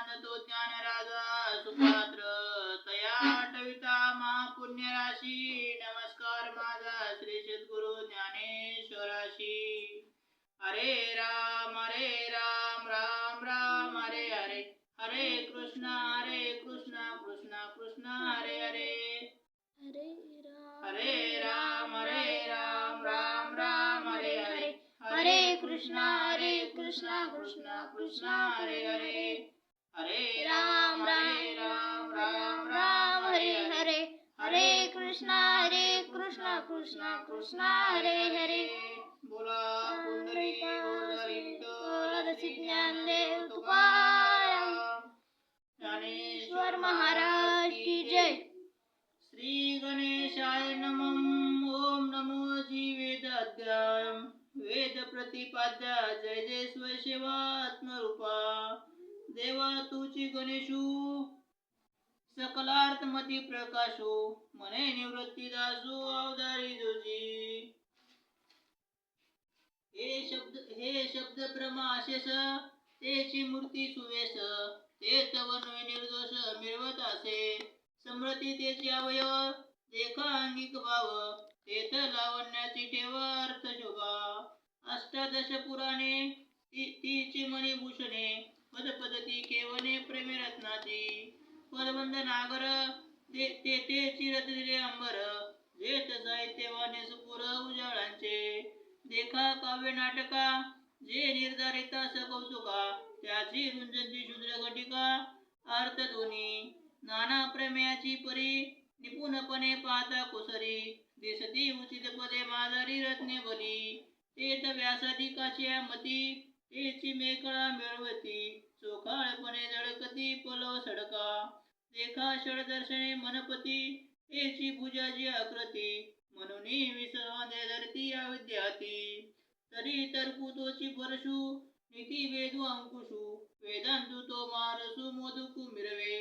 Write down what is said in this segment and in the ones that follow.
तो ज्ञान राजा सुपात्र तया आठविता महापुण्य राशी नमस्कार माझा श्री सद्गुरु ज्ञानेश्वराशी हरे राम हरे राम राम राम हरे हरे हरे कृष्ण हरे कृष्ण कृष्ण कृष्ण हरे हरे हरे हरे राम हरे राम राम राम हरे हरे हरे कृष्ण हरे कृष्ण कृष्ण कृष्ण हरे हरे हरे राम राम राम राम राम हरे हरे हरे. कृष्ण हरे कृष्ण कृष्ण कृष्ण हरे हरे बोला पुंडरी तुकाराम. ज्ञानेश्वर महाराज की जय. श्री गणेशाय नमः ओम नमो जी वेद अध्याय वेद प्रतिपाद्या जय जय स्वशिवा आत्मरूपा देवा तुची गणेशू सकलार्थमती प्रकाशो मने निवृत्ती दासो अवधारी जोजी. हे शब्द हे शब्द ब्रह्म अशेष तेची मूर्ती सुवेस ते वनवे निर्दोष मिळवत असे. समृती तेचे अवयव देखा अंगिक भाव तेथ लावण्याची ठेव अर्थ शोभा. अष्टादश पुराणे ती- तिची मणिभूषणे पदपदती केवने प्रेमरत्नाची पदबंध नागर ते ते तेची रचलेले अंबर जेत साहित्यवाने सुपुर उजाळांचे. देखा काव्य नाटका जे निर्धारिता कौतुका त्याची रुंजंती शूद्र घटिका अर्थ दोन्ही नाना प्रमेयाची परी निपुणपणे पाहता कुसरी. दिसती उचित पदे माधारी रत्ने बली. तेत व्यासाधिकाची मती तेची मेकळा मिळवती. चोखाळपणे झळकती पलव सडका. देखा षडदर्शने मनपती तेची भुजाजी आकृती म्हणून विसवाने धरती या विद्यार्थी. तरी तरकुतोची परशु नीती वेदू अंकुशु वेदांतु तो मारसु मोदुकु मिरवे.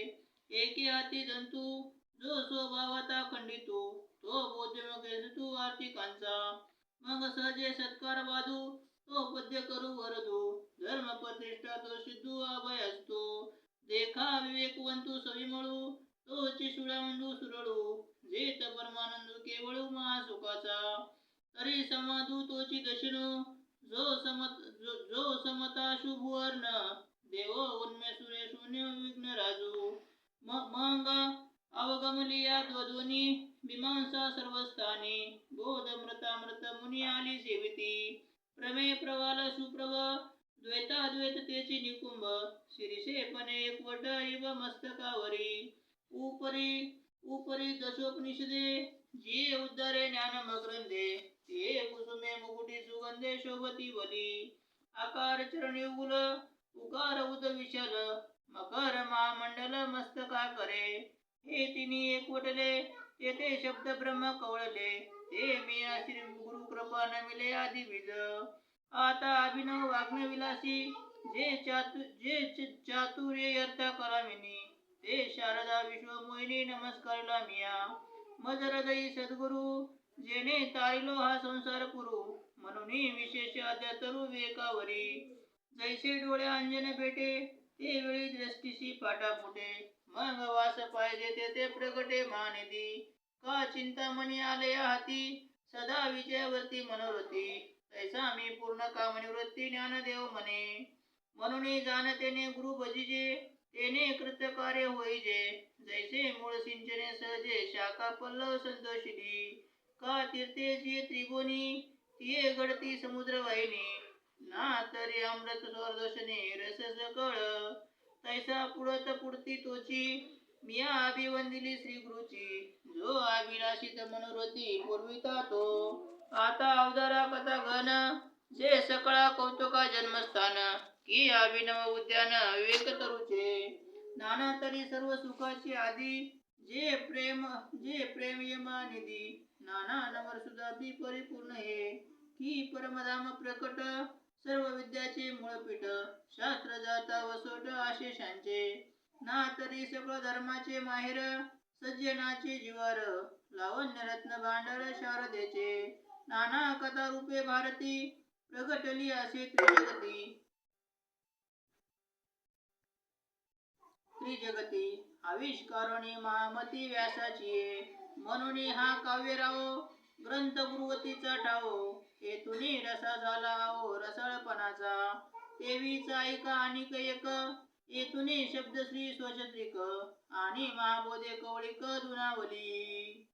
एके हाती दंतु जो स्वभावता खंडितो तो बोधमक आर्थिकांचा. मग सहजे सत्कार वादू तो पद्य करू वरदू. धर्म प्रतिष्ठा तो सिद्धू अभय असतो देखा विवेकवंतू सविमळू तो सुळावंदू सुरळू जेत परमानंदू केवळ महासुखाचा. तरी समाधू तोची दशिणू जो समत जो जो समता शुभवर्ण देव उन्मे सुरे शून्य विघ्न राजू. म- मग अवगमली या द्वद्वनी मीमांसा सर्वस्थानी बोध मृतामृत मुनी आली सेविती. प्रमे प्रवाल द्वैत अद्वैत तेची निकुंभ शिरीषेपणे एकवट इव मस्तकावरी. उपरी उपरी दशोपनिषदे जे उद्धारे ज्ञान मग्रंथे ते कुसुमे मुकुटी सुगंधे शोभती वली आकार चरणी उल उकार उद विशल मकर महामंडल मस्तका करे हे तिन्ही एकवटले तेथे शब्द ब्रह्म कवळले ते मी श्री गुरु कृपा नमिले आदि बीज आता अभिनव वाग्नविलासी जे चातु जे चातुर्य अर्थ कलामिनी ते शारदा विश्व मोहिनी नमस्कारला मिया मज हृदयी सद्गुरु जेने तारिलो हा संसार पुरु म्हणून विशेष अध्यातरू विवेकावरी जैसे डोळे अंजन भेटे ते वेळी दृष्टीशी पाटा फुटे। मग वास पाहिजे तेथे प्रगटे महानिधी का चिंतामणी आले हाती सदा विजयावरती मनोरथी। तैसा आम्ही पूर्ण कामनिवृत्ती ज्ञानदेव म्हणे. म्हणून जाणतेने गुरु भजिजे तेने कृत्य कार्य होईजे. जैसे मूळ सिंचने सहजे शाखा पल्लव संतोषिली का तीर्थे जी त्रिभुवनी तिये गडती समुद्र वाहिनी ना तरी अमृत स्वरदर्शने रस सकळ. तैसा पुढत पुढती तोची मिया अभिवंदिली श्री गुरुची. जो अभिलाषित मनोरथी पूर्विता तो. आता जे सकळा कौतुका जन्मस्थान की अभिनव उद्यान विवेक तरुचे नाना तरी सर्व सुखाची आधी जे प्रेम जे प्रेम यमा निधी. नाना नवर सुद्धा ती परिपूर्ण हे की परमधाम प्रकट सर्व विद्याचे मूळपीठ शास्त्र जाता वसोट आशेषांचे. ना तरी सगळं धर्माचे माहेर सज्जनाचे जिवार लावण्य रत्न भांडार शारदेचे. नाना कथा रूपे भारती प्रगटली असे त्रिजगती. त्रिजगती. आविष्कारणी महामती व्यासाची म्हणून हा काव्यराव ग्रंथ गुरुवतीचा ठाव. हेतुनी रसा झाला हो रसळपणाचा. देवीचा ऐका आणि एक. येथुनी शब्द श्री स्वशत्रिक आणि महाबोधे कवळिक दुनावली.